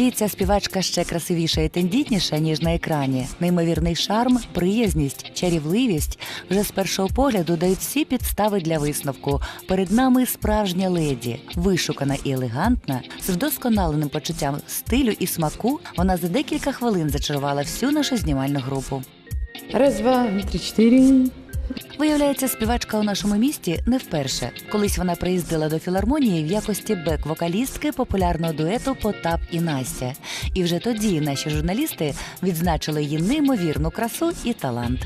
житті ця співачка ще красивіша і тендітніша, ніж на екрані. Неймовірний шарм, приязність, чарівливість вже з першого погляду дають всі підстави для висновку. Перед нами справжня леді, вишукана і елегантна, з вдосконаленим почуттям стилю і смаку. Вона за декілька хвилин зачарувала всю нашу знімальну групу. Раз, два, три, чотири. Виявляється, співачка у нашому місті не вперше. Колись вона приїздила до філармонії в якості бек-вокалістки популярного дуету Потап і Настя. І вже тоді наші журналісти відзначили її неймовірну красу і талант.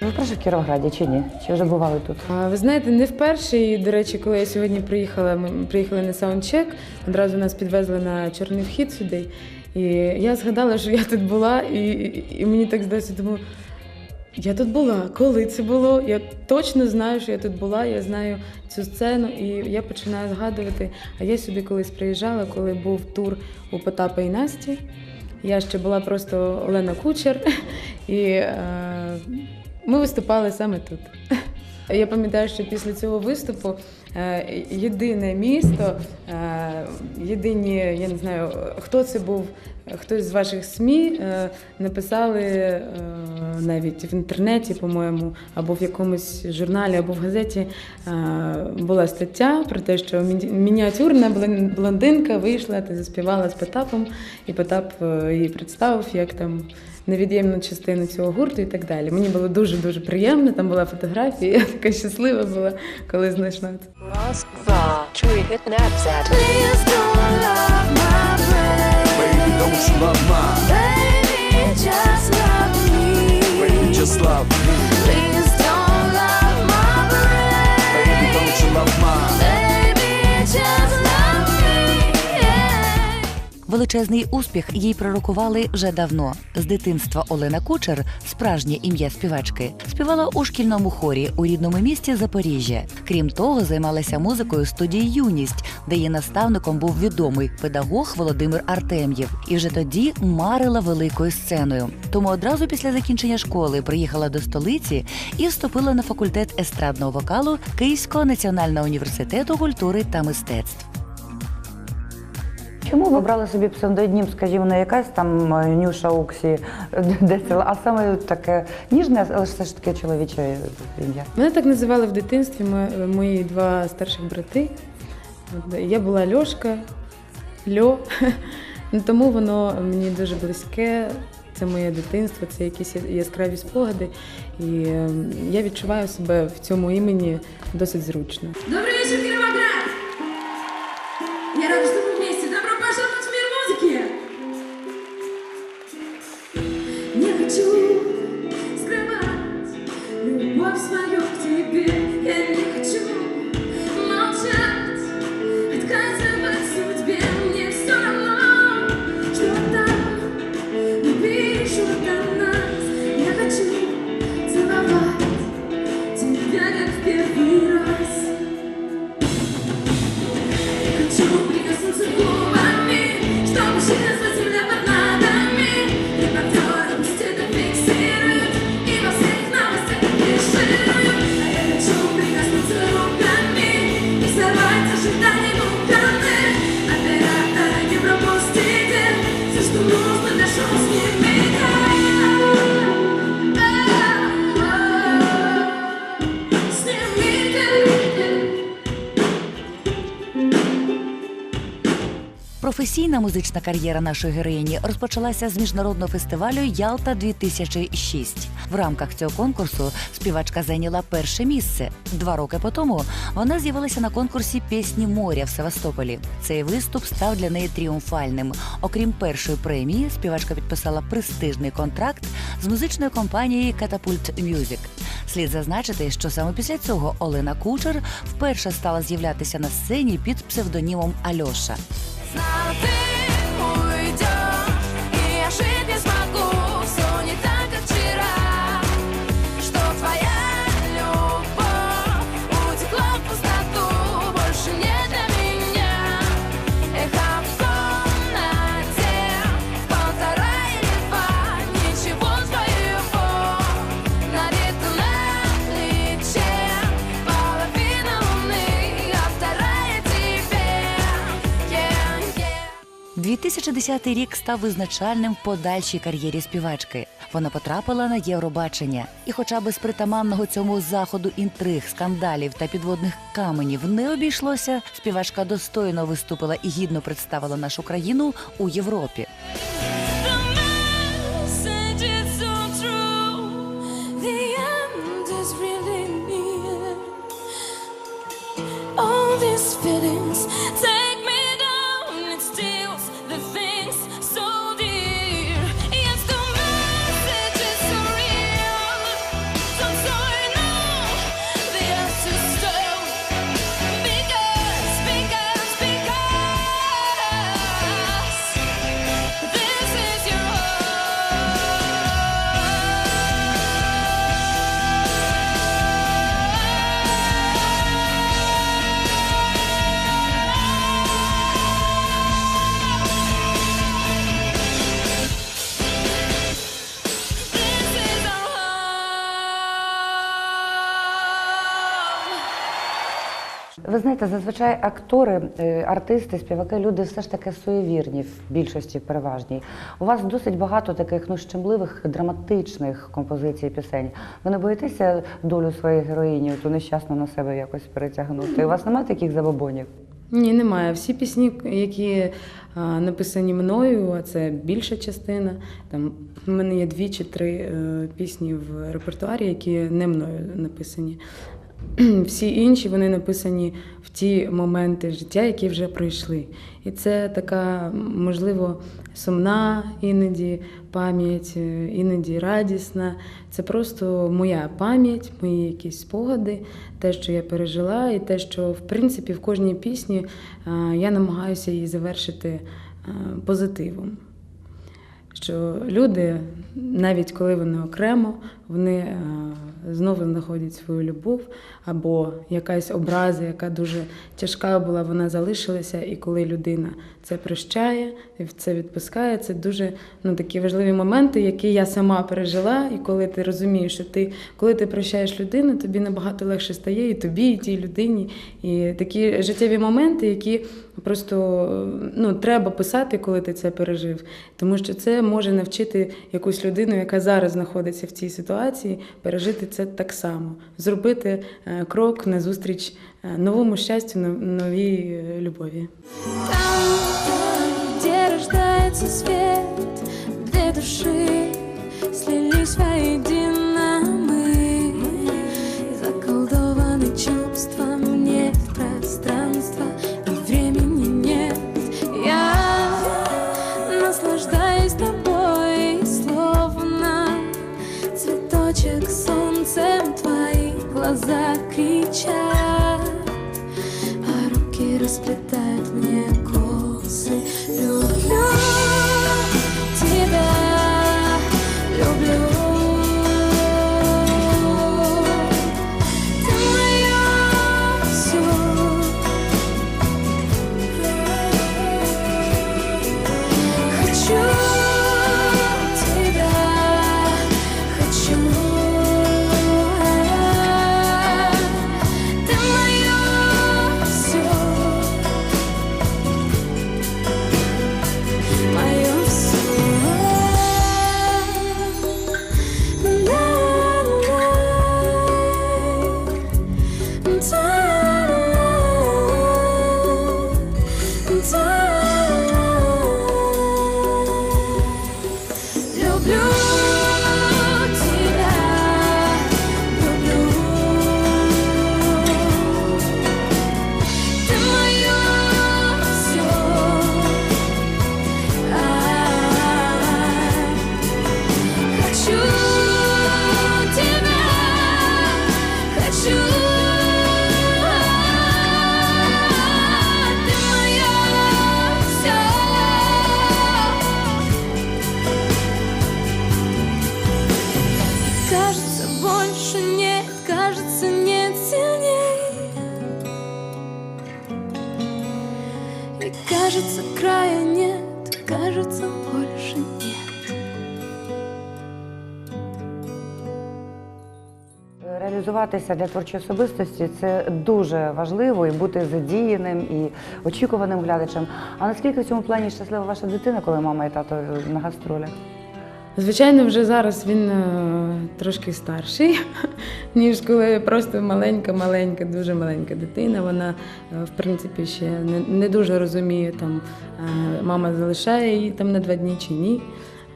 Ви вперше в Кіровограді чи ні? Чи вже бували тут? А, ви знаєте, не вперше. І, до речі, коли я сьогодні приїхала, ми приїхали на саундчек, одразу нас підвезли на чорний вхід сюди. І я згадала, що я тут була, і, і, і мені так здалося, думаю, я тут була. Коли це було? Я точно знаю, що я тут була, я знаю цю сцену, і я починаю згадувати. А я сюди колись приїжджала, коли був тур у Потапа і Насті. Я ще була просто Олена Кучер, і е, ми виступали саме тут. Я пам'ятаю, що після цього виступу єдине місто, е, єдині, я не знаю, хто це був, хтось з ваших СМІ е, написали е, навіть в інтернеті, по-моєму, або в якомусь журналі, або в газеті е, була стаття про те, що мініатюрна блондинка вийшла та заспівала з Потапом, і Потап е, її представив як там невід'ємну частину цього гурту і так далі. Мені було дуже дуже приємно. Там була фотографія. Я така щаслива була, коли знайшла це. Москва. Чуєте Напзат. Please don't love my brain. Baby, don't you love mine? Baby, just love me. Величезний успіх їй пророкували вже давно. З дитинства Олена Кучер, справжнє ім'я співачки, співала у шкільному хорі у рідному місті Запоріжжя. Крім того, займалася музикою студії Юність, де її наставником був відомий педагог Володимир Артем'єв. І вже тоді марила великою сценою. Тому одразу після закінчення школи приїхала до столиці і вступила на факультет естрадного вокалу Київського національного університету культури та мистецтв. Чому ви обрали собі псевдонім, скажімо, не якась там е, Нюша Уксі Децела, а саме таке ніжне, але все ж таки чоловіче ім'я? Мене так називали в дитинстві мо- мої два старших брати. Я була Льошка, Льо. Ну, Тому воно мені дуже близьке. Це моє дитинство, це якісь яскраві спогади. І е, я відчуваю себе в цьому імені досить зручно. Добрый вечер, Кировоград! Я рада, что Професійна музична кар'єра нашої героїні розпочалася з міжнародного фестивалю Ялта 2006 В рамках цього конкурсу співачка зайняла перше місце. Два роки по тому вона з'явилася на конкурсі пісні моря в Севастополі. Цей виступ став для неї тріумфальним. Окрім першої премії, співачка підписала престижний контракт з музичною компанією Catapult Music. Слід зазначити, що саме після цього Олена Кучер вперше стала з'являтися на сцені під псевдонімом Альоша. It's not a thing. 2010 рік став визначальним в подальшій кар'єрі співачки. Вона потрапила на Євробачення, і, хоча без притаманного цьому заходу інтриг, скандалів та підводних каменів не обійшлося, співачка достойно виступила і гідно представила нашу країну у Європі. Ви знаєте, зазвичай актори, е, артисти, співаки, люди все ж таки суєвірні в більшості переважній. У вас досить багато таких ну, щемливих, драматичних композицій пісень. Ви не боїтеся долю своєї героїні, ту нещасну на себе якось перетягнути? У вас немає таких забобонів? Ні, немає. Всі пісні, які а, написані мною, а це більша частина. Там в мене є дві чи три е, пісні в репертуарі, які не мною написані. Всі інші вони написані в ті моменти життя, які вже пройшли. І це така, можливо, сумна іноді пам'ять, е, іноді радісна. Це просто моя пам'ять, мої якісь спогади, те, що я пережила, і те, що в принципі в кожній пісні е, я намагаюся її завершити е, позитивом. Що люди, навіть коли вони окремо, вони е, знову знаходять свою любов, або якась образа, яка дуже тяжка була, вона залишилася. І коли людина це прощає, і це відпускає, це дуже ну, такі важливі моменти, які я сама пережила. І коли ти розумієш, що ти, коли ти прощаєш людину, тобі набагато легше стає і тобі, і тій людині. І такі життєві моменти, які просто ну, треба писати, коли ти це пережив. Тому що це може навчити якусь людину, яка зараз знаходиться в цій ситуації, пережити це так само, зробити е, крок назустріч е, новому щастю, новій е, любові. Там, де рождається світ, де душі слились воедино расплетают мне реалізуватися для творчої особистості це дуже важливо і бути задіяним і очікуваним глядачем. А наскільки в цьому плані щаслива ваша дитина, коли мама і тато на гастролях? Звичайно, вже зараз він е, трошки старший, ніж коли просто маленька-маленька, дуже маленька дитина. Вона, е, в принципі, ще не, не дуже розуміє, там е, мама залишає її там на два дні чи ні.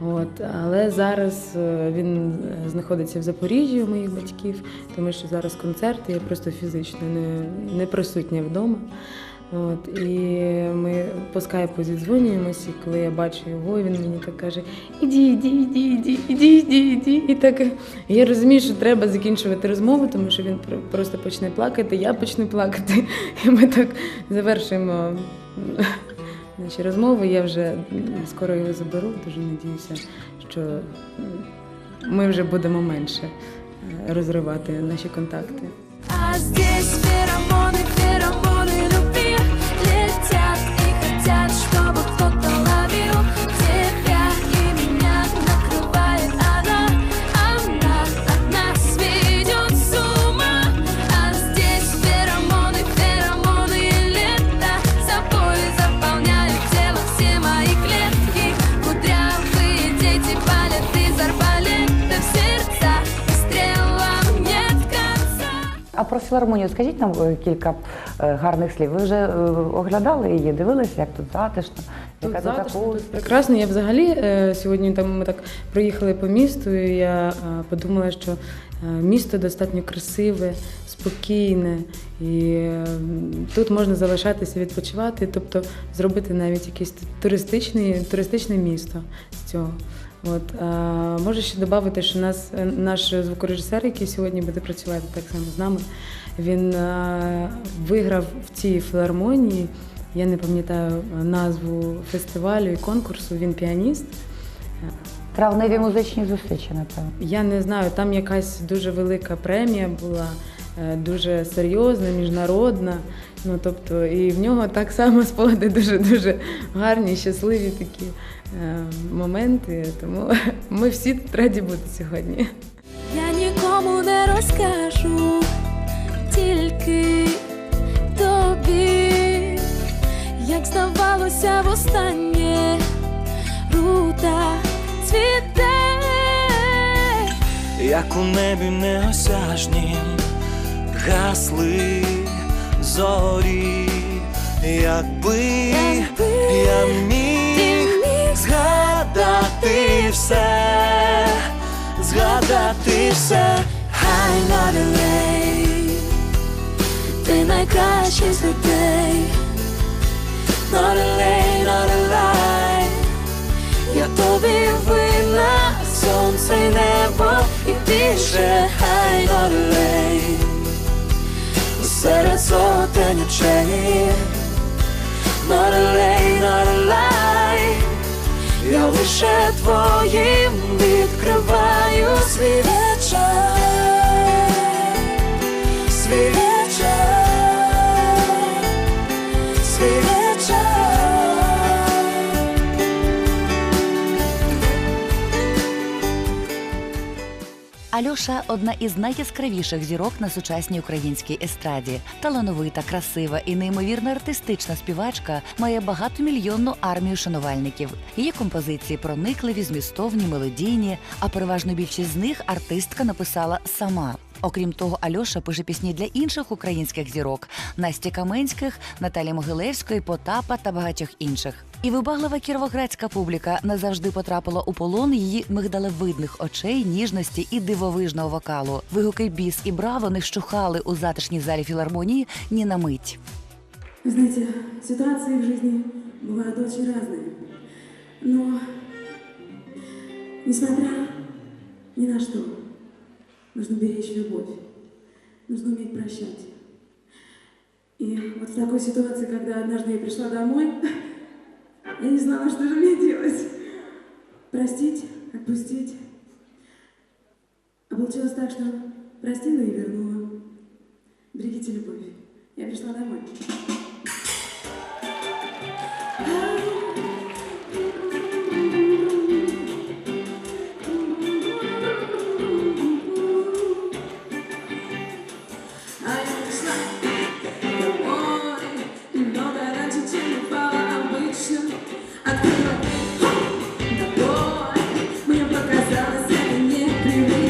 От, але зараз е, він е, знаходиться в Запоріжжі у моїх батьків, тому що зараз концерти, я просто фізично не, не присутня вдома. От, і ми по скайпу зідзвонюємося, і коли я бачу його, він мені так каже: Іді, іді, іді, іді, іді, іді, іді. І так я розумію, що треба закінчувати розмову, тому що він про- просто почне плакати, я почну плакати. І ми так завершуємо наші розмови. Я вже скоро його заберу, дуже надіюся, що ми вже будемо менше е, розривати наші контакти. А здесь феромоны, про філармонію скажіть нам е, кілька е, гарних слів. Ви вже е, оглядали її, дивилися, як тут затишно, Тут яка затишно, тут прекрасно. Я взагалі сьогодні там ми так проїхали по місту. і Я подумала, що місто достатньо красиве, спокійне, і тут можна залишатися відпочивати, тобто зробити навіть якесь туристичне, туристичне місто з цього. От, а, можу ще додати, що нас, е, наш звукорежисер, який сьогодні буде працювати так само з нами, він е, виграв в цій філармонії. Я не пам'ятаю назву фестивалю і конкурсу. Він піаніст. Травневі музичні зустрічі, напевно. Я не знаю, там якась дуже велика премія була, е, дуже серйозна, міжнародна. Ну тобто, і в нього так само спогади дуже дуже гарні, щасливі такі моменти. Тому ми всі тут раді бути сьогодні. Я нікому не розкажу, тільки тобі, як здавалося востаннє, рута цвіте. Як у небі неосяжні гасли зорі, якби Якби я міг згадати все, згадати все. Хай Лорелей, ти найкращий з людей. Лорелей, Лорелей, я тобі винна, сонце й небо і більше, хай Лорелей, серед сотень очей. Лише твоїм відкриваю свій вечір, Альоша одна із найяскравіших зірок на сучасній українській естраді. Талановита, красива і неймовірно артистична співачка має багатомільйонну армію шанувальників. Її композиції проникливі, змістовні, мелодійні, а переважно більшість з них артистка написала сама. Окрім того, Альоша пише пісні для інших українських зірок Насті Каменських, Наталі Могилевської, Потапа та багатьох інших. І вибаглива кіровоградська публіка назавжди потрапила у полон її мигдалевидних очей, ніжності і дивовижного вокалу. Вигуки біс і браво не вщухали у затишній залі філармонії ні на мить. Вы знаете, ситуации в жизни бывают очень разные. Но, несмотря ни на что, нужно беречь любовь. Нужно уметь прощать. И вот в такой ситуации, когда однажды я пришла домой, я не знала, что же мне делать. Простить, отпустить. А получилось так, что простила и вернула. Берегите любовь. Я пришла домой.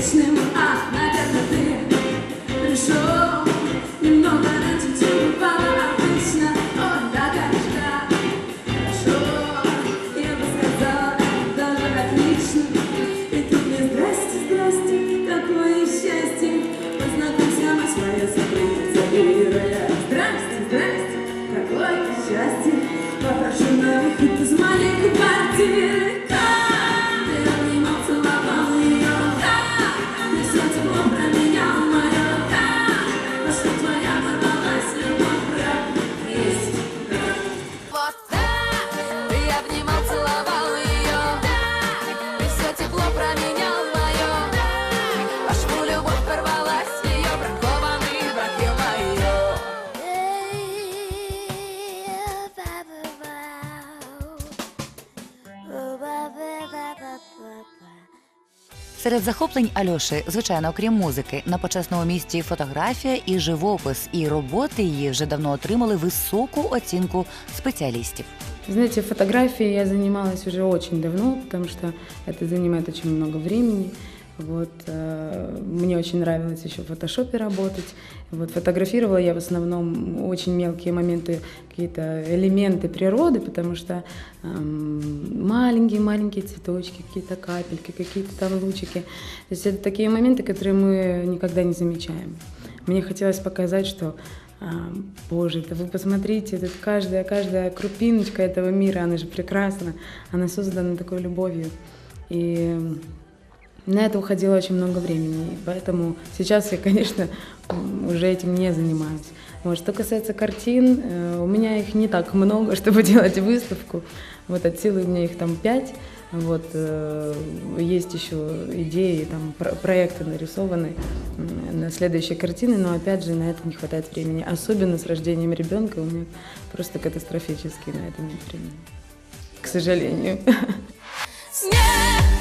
Непривычным А, Серед захоплень Альоші, звичайно, окрім музики, на почесному місці фотографія і живопис, і роботи її вже давно отримали високу оцінку спеціалістів. Знаете, фотографией я занималась уже очень давно, потому что это занимает очень много времени. Вот, э, мне очень нравилось еще в фотошопе работать. Вот, фотографировала я в основном очень мелкие моменты, какие-то элементы природы, потому что маленькие-маленькие цветочки, какие-то капельки, какие-то там лучики. То есть это такие моменты, которые мы никогда не замечаем. Мне хотелось показать, что а, Боже, да вы посмотрите, тут каждая, каждая крупиночка этого мира, она же прекрасна, она создана такой любовью. И на это уходило очень много времени, и поэтому сейчас я, конечно, м, уже этим не занимаюсь. Вот, что касается картин, э, у меня их не так много, чтобы делать выставку. Вот от силы у меня их там пять. Вот, э, есть еще идеи, там, про- проекты нарисованы м, на следующие картины, но опять же на это не хватает времени. Особенно с рождением ребенка у меня просто катастрофически на это нет времени. К сожалению. Снег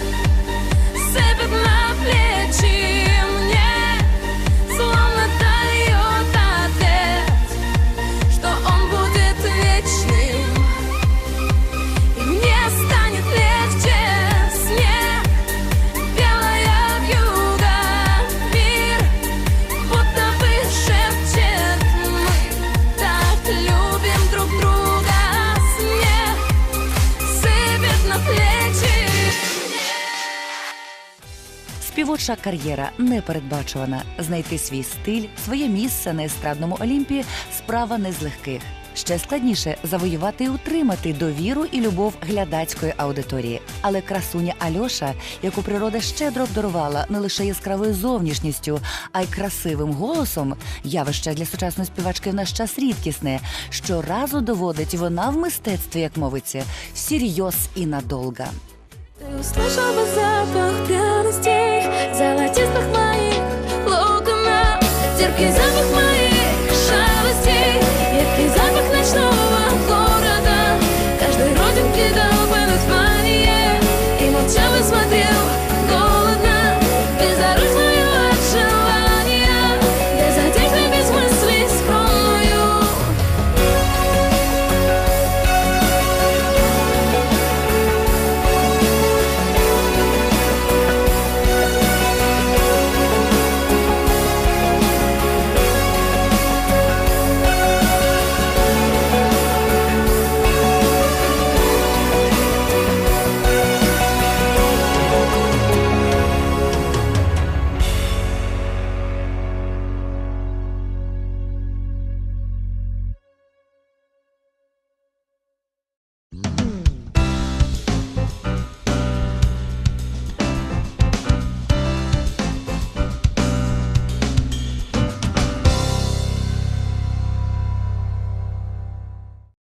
Співоча кар'єра непередбачувана. Знайти свій стиль, своє місце на естрадному Олімпі справа не з легких. Ще складніше завоювати і утримати довіру і любов глядацької аудиторії. Але красуня Альоша, яку природа щедро обдарувала не лише яскравою зовнішністю, а й красивим голосом, явище для сучасної співачки в наш час рідкісне. Щоразу доводить вона в мистецтві, як мовиться, всерйоз і надолго. Ты услышал бы запах пряностей Золотистых моих локонов Терпкий запах моих шалостей Едкий запах ночного